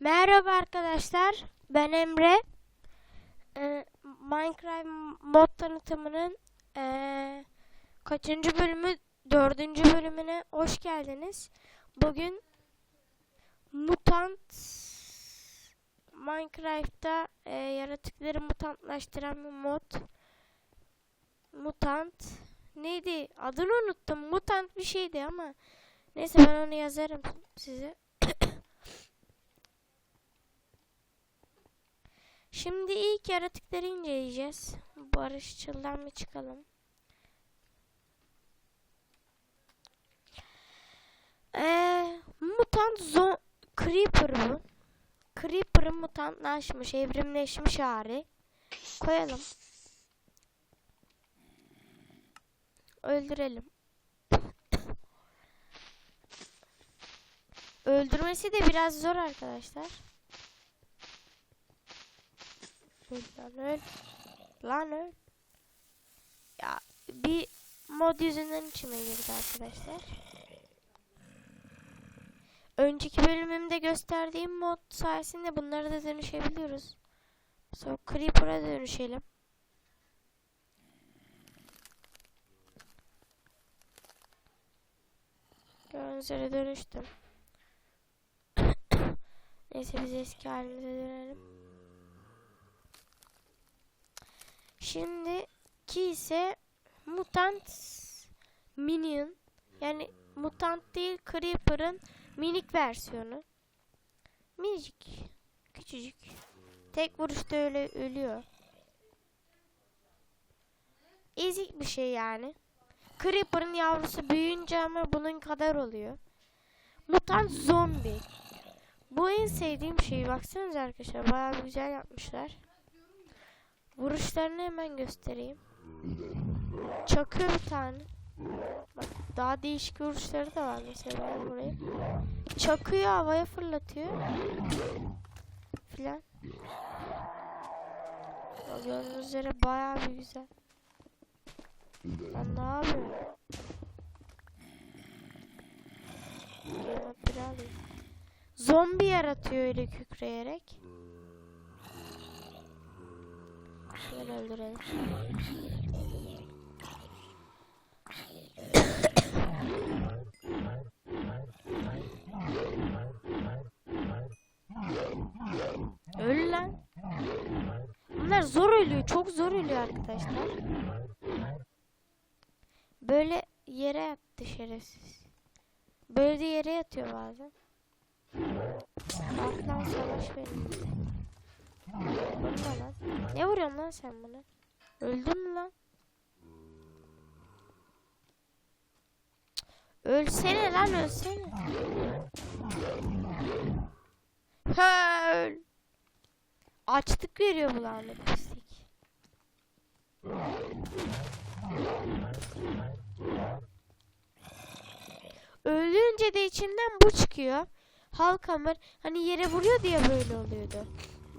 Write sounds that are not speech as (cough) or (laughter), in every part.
Merhaba arkadaşlar. Ben Emre. Ee, Minecraft mod tanıtımının ee, kaçıncı bölümü? Dördüncü bölümüne hoş geldiniz. Bugün mutant Minecraft'ta ee, yaratıkları mutantlaştıran bir mod. Mutant neydi? Adını unuttum. Mutant bir şeydi ama neyse ben onu yazarım size. Şimdi ilk yaratıkları inceleyeceğiz. Barışçıl'dan bir çıkalım. Ee, mutant zo Creeper bu. Creeper'ın mutantlaşmış, evrimleşmiş hali. Koyalım. Öldürelim. Öldürmesi de biraz zor arkadaşlar. Lan öl. Ya bir mod yüzünden içime girdi arkadaşlar. Önceki bölümümde gösterdiğim mod sayesinde bunlara da dönüşebiliyoruz. Sonra Creeper'a dönüşelim. Gördüğünüz dönüştüm. (coughs) Neyse biz eski halimize dönelim. Şimdiki ise mutant minion yani mutant değil creeper'ın minik versiyonu. Minicik, küçücük. Tek vuruşta öyle ölüyor. Ezik bir şey yani. Creeper'ın yavrusu büyüyünce ama bunun kadar oluyor. Mutant zombi. Bu en sevdiğim şey. Baksanıza arkadaşlar bayağı güzel yapmışlar. Vuruşlarını hemen göstereyim. Çakıyor bir tane. Bak daha değişik vuruşları da var mesela buraya. Çakıyor havaya fırlatıyor. Filan. Gördüğünüz üzere bayağı bir güzel. Lan ne yapıyor? Gel bir alayım. Zombi yaratıyor öyle kükreyerek. Şöyle öldürelim. Öl lan. Bunlar zor ölüyor. Çok zor ölüyor arkadaşlar. Böyle yere yattı şerefsiz. Böyle de yere yatıyor bazen. Atlan savaş verin. Lan. Ne vuruyorsun lan sen buna? Öldün mü lan? Ölsene lan ölsene. Ha öl. Açlık veriyor bu lanet pislik. Öldüğünce de içinden bu çıkıyor. Halkamer hani yere vuruyor diye böyle oluyordu.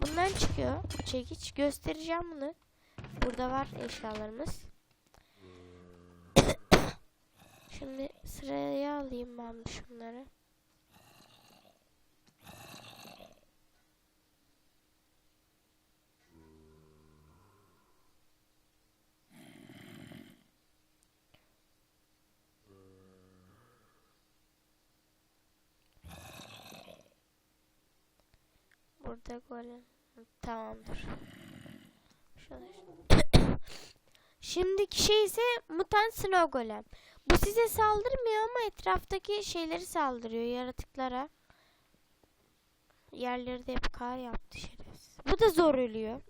Bundan çıkıyor. Bu çekiç. Göstereceğim bunu. Burada var eşyalarımız. Şimdi sıraya alayım ben şunları. Burada golem. Tamamdır. (coughs) Şimdiki şey ise mutant snow golem. Bu size saldırmıyor ama etraftaki şeyleri saldırıyor yaratıklara. Yerleri de hep kar yaptı şerefsiz. Bu da zor ölüyor.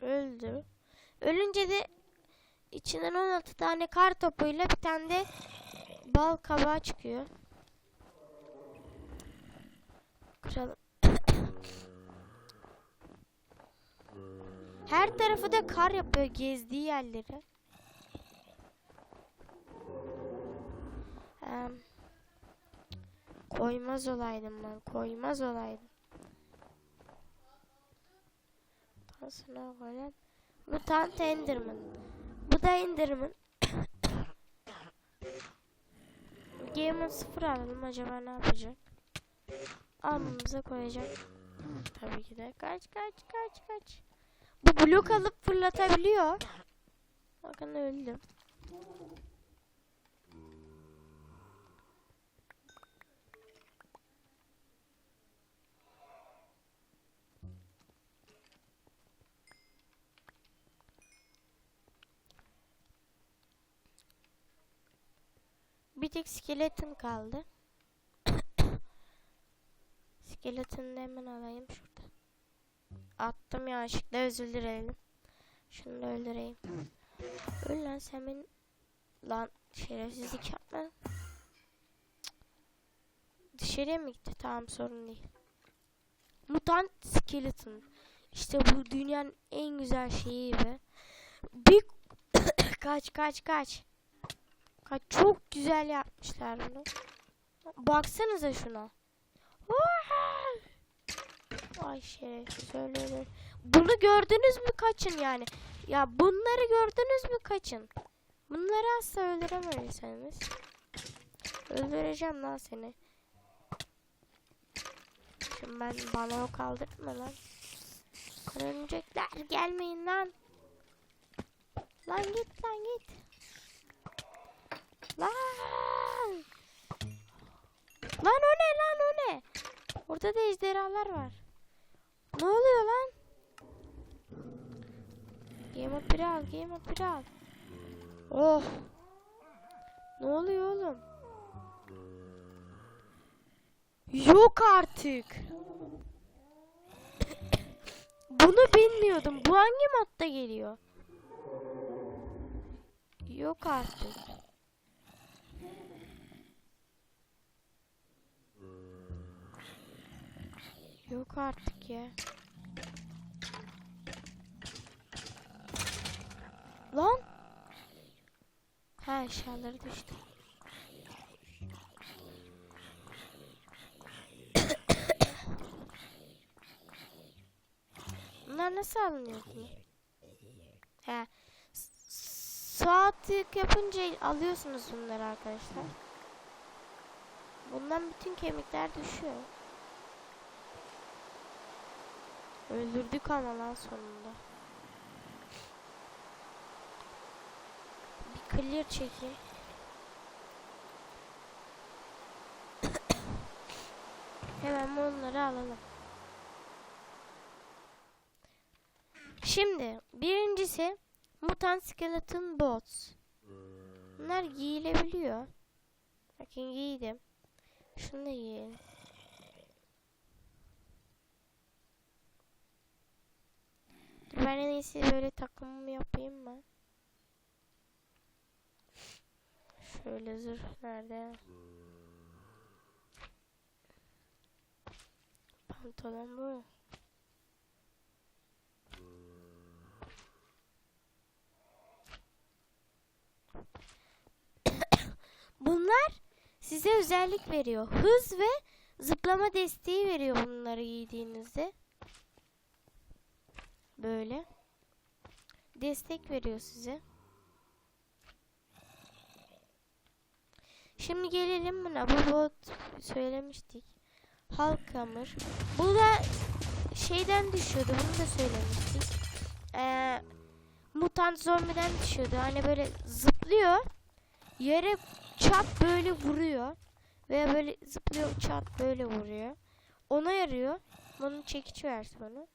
Öldü. Ölünce de içinden 16 tane kar topuyla bir tane de bal kabağı çıkıyor. Her tarafı da kar yapıyor gezdiği yerleri. Ee, koymaz olaydım ben. Koymaz olaydım. Tansına golem. Bu tant Enderman. Bu da Enderman. (coughs) Gamer 0 alalım acaba ne yapacak? Alnımıza koyacak. Tabii ki de. Kaç kaç kaç kaç. Bu blok alıp fırlatabiliyor. Bakın öldüm. Bir tek skeleton kaldı. (coughs) Skeletonu da hemen alayım şurada. Attım yanlışlıkla özür. Şunu da öldüreyim. Öl lan sen beni... Lan şerefsizlik yapma. Dışarıya mı gitti? Tamam sorun değil. Mutant skeleton. İşte bu dünyanın en güzel şeyi be. Bir... (coughs) kaç kaç kaç. Kaç çok güzel yapmışlar bunu. Baksanıza şuna. Vay! Ay şerefsiz öyle. Bunu gördünüz mü kaçın yani. Ya bunları gördünüz mü kaçın. Bunları asla öldüremezseniz. Öldüreceğim lan seni. Şimdi ben bana o kaldırtma lan. Örümcekler gelmeyin lan. Lan git lan git. Lan. Lan o ne lan o ne? Orada da ejderhalar var. Ne oluyor lan? Game up al, game up al. Oh. Ne oluyor oğlum? Yok artık. Bunu bilmiyordum. Bu hangi modda geliyor? Yok artık. Yok artık ya. Lan. Ha eşyaları düştü. Bunlar nasıl alınıyor ki? He. Sağ yapınca alıyorsunuz bunları arkadaşlar. Bundan bütün kemikler düşüyor. Öldürdük ama lan sonunda. Bir clear çekeyim. (coughs) Hemen onları alalım. Şimdi birincisi Mutant Skeleton Bots. Bunlar giyilebiliyor. Bakın giydim. Şunu da giyelim. Dur ben en iyisi böyle takımımı yapayım ben. Şöyle zırh nerede? Pantolon bu. (coughs) Bunlar size özellik veriyor. Hız ve zıplama desteği veriyor bunları giydiğinizde. Böyle. Destek veriyor size. Şimdi gelelim buna. Bu bot söylemiştik. Halkamır. Bu da şeyden düşüyordu. Bunu da söylemiştik. Ee, mutant zombiden düşüyordu. Hani böyle zıplıyor. Yere çat böyle vuruyor. Veya böyle zıplıyor çat böyle vuruyor. Ona yarıyor. Bunun çekiç versiyonu.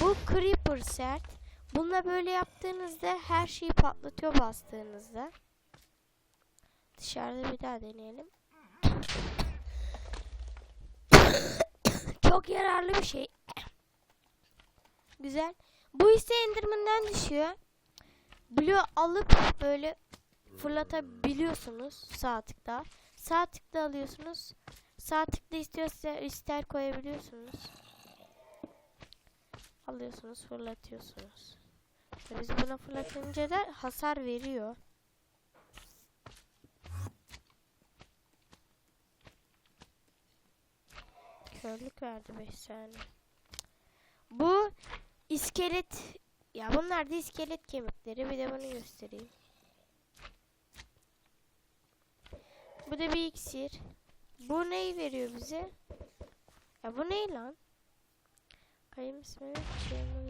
Bu Creeper sert. Bununla böyle yaptığınızda her şeyi patlatıyor bastığınızda. Dışarıda bir daha deneyelim. Çok yararlı bir şey. Güzel. Bu ise Enderman'den düşüyor. Blue alıp böyle fırlatabiliyorsunuz sağ tıkta. Sağ tıkta alıyorsunuz. Sağ tıkta istiyorsa ister koyabiliyorsunuz. Alıyorsunuz fırlatıyorsunuz. Biz buna fırlatınca da hasar veriyor. Körlük verdi 5 saniye. Bu iskelet ya bunlar da iskelet kemikleri bir de bunu göstereyim. Bu da bir iksir. Bu neyi veriyor bize? Ya bu ne lan? Kayım ismini Chairman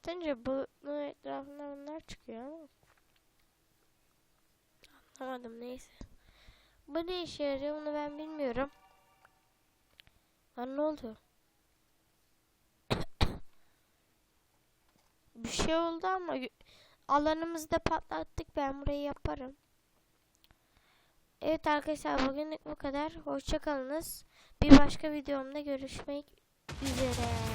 Atınca bunun etrafında bunlar çıkıyor ama. Anlamadım neyse. Bu ne işe yarıyor onu ben bilmiyorum. Lan ne oldu? (coughs) Bir şey oldu ama alanımızda patlattık. Ben burayı yaparım. Evet arkadaşlar bugünlük bu kadar. Hoşçakalınız. Bir başka videomda görüşmek üzere.